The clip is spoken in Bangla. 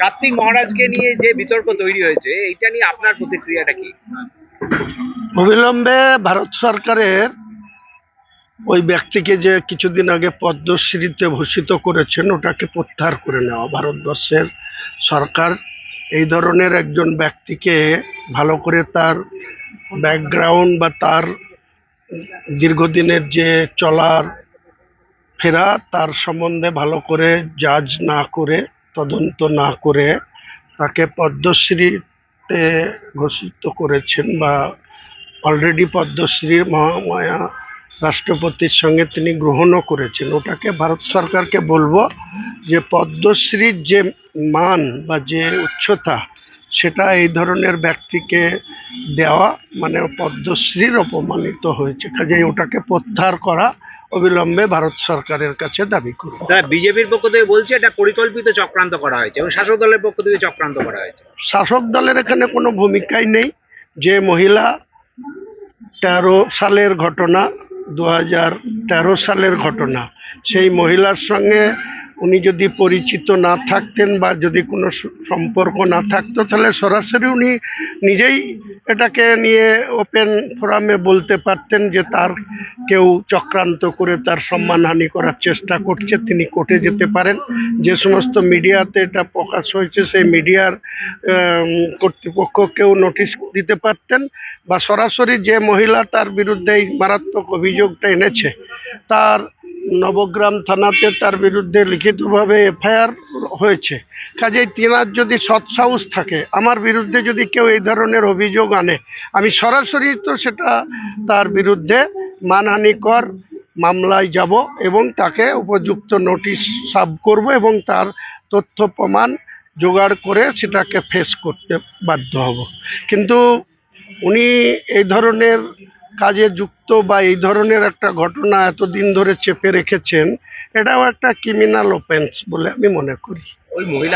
কার্তিক মহারাজকে নিয়ে যে বিতর্ক তৈরি হয়েছে, এইটা নিয়ে আপনার প্রতিক্রিয়াটা কি? অবিলম্বে ভারত সরকারের ওই ব্যক্তিকে যে কিছুদিন আগে পদ্মশ্রীতে ভূষিত করেছেন, ওটাকে প্রত্যাহার করে নেওয়া। ভারতবর্ষের সরকার এই ধরনের একজন ব্যক্তিকে ভালো করে তার ব্যাকগ্রাউন্ড বা তার দীর্ঘদিনের যে চলার ফেরা, তার সম্বন্ধে ভালো করে জাজ না করে তদন্ত না করে তাকে পদ্মশ্রীতে ঘোষিত করেছেন বা অলরেডি পদ্মশ্রী মহামায়া রাষ্ট্রপতির সঙ্গে তিনি গ্রহণও করেছেন। ওটাকে ভারত সরকারকে বলব যে পদ্মশ্রীর যে মান বা যে উচ্চতা, সেটা এই ধরনের ব্যক্তিকে দেওয়া মানে পদ্মশ্রীর অপমানিত হয়েছে। কাজেই ওটাকে প্রত্যাহার করা অবিলম্বে ভারত সরকারের কাছে দাবি করব। বিজেপির পক্ষ থেকে বলছে এটা পরিকল্পিত চক্রান্ত করা হয়েছে এবং শাসক দলের পক্ষ থেকে চক্রান্ত করা হয়েছে। শাসক দলের এখানে কোনো ভূমিকাই নেই। যে মহিলা তেরো সালের ঘটনা দু হাজার তেরো সালের ঘটনা সেই মহিলার সঙ্গে উনি যদি পরিচিত না থাকতেন বা যদি কোনো সম্পর্ক না থাকতো, তাহলে সরাসরি উনি নিজেই এটাকে নিয়ে ওপেন ফোরামে বলতে পারতেন যে তার কেউ চক্রান্ত করে তার সম্মানহানি করার চেষ্টা করছে, তিনি কোর্টে যেতে পারেন। যে সমস্ত মিডিয়াতে এটা প্রকাশ হয়েছে, সেই মিডিয়ার কর্তৃপক্ষকেও নোটিশ দিতে পারতেন বা সরাসরি যে মহিলা তার বিরুদ্ধে এই মারাত্মক অভিযোগটা এনেছে, তার নবগ্রাম থানাতে তার বিরুদ্ধে লিখিতভাবে এফআইআর হয়েছে। কাজেই তিনার যদি সৎসাহস থাকে, আমার বিরুদ্ধে যদি কেউ এই ধরনের অভিযোগ আনে, আমি সরাসরি তো সেটা তার বিরুদ্ধে মানহানিকর মামলায় যাব এবং তাকে উপযুক্ত নোটিশ সাব করব এবং তার তথ্য প্রমাণ জোগাড় করে সেটাকে ফেস করতে বাধ্য হব। কিন্তু উনি এই ধরনের কাজে যুক্ত বা এই ধরনের একটা ঘটনা এতদিন ধরে চেপে রেখেছেন, এটাও একটা ক্রিমিনাল অফেন্স বলে আমি মনে করি। ওই মহিলা